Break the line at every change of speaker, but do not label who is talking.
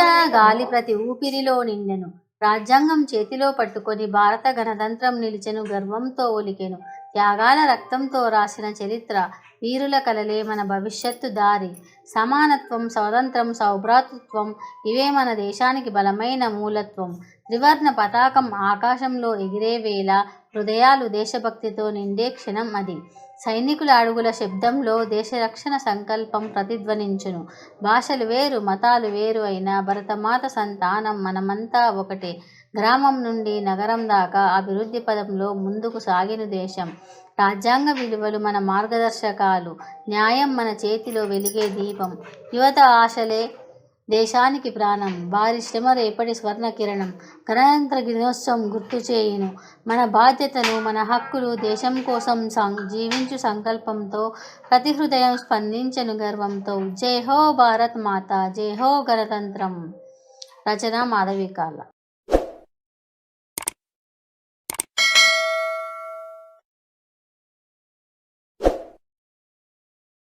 గాలి ప్రతి ఊపిరిలో నిండెను. రాజ్యాంగం చేతిలో పట్టుకొని భారత గణతంత్రం నిలిచెను గర్వంతో ఒలికెను. త్యాగాల రక్తంతో రాసిన చరిత్ర వీరుల కలలే మన భవిష్యత్తు దారి. సమానత్వం స్వతంత్రం సౌభ్రాతృత్వం ఇవే మన దేశానికి బలమైన మూలత్వం. త్రివర్ణ పతాకం ఆకాశంలో ఎగిరే వేళ హృదయాలు దేశభక్తితో నిండే క్షణం అది. సైనికుల అడుగుల శబ్దంలో దేశ రక్షణ సంకల్పం ప్రతిధ్వనించును. భాషలు వేరు మతాలు వేరు అయినా భరతమాత సంతానం మనమంతా ఒకటే. గ్రామం నుండి నగరం దాకా అభివృద్ధి పదంలో ముందుకు సాగిన దేశం. రాజ్యాంగ విలువలు మన మార్గదర్శకాలు. న్యాయం మన చేతిలో వెలిగే దీపం. యువత ఆశలే దేశానికి ప్రాణం. వారి శ్రమ రేపటి స్వర్ణ కిరణం. గణతంత్ర దినోత్సవం గుర్తు చేయును. మన బాధ్యతను మన హక్కులు దేశం కోసం సం జీవించు సంకల్పంతో ప్రతి హృదయం స్పందించను గర్వంతో. జై హో భారత్ మాత జై హో గణతంత్రం. రచన మాధవికాల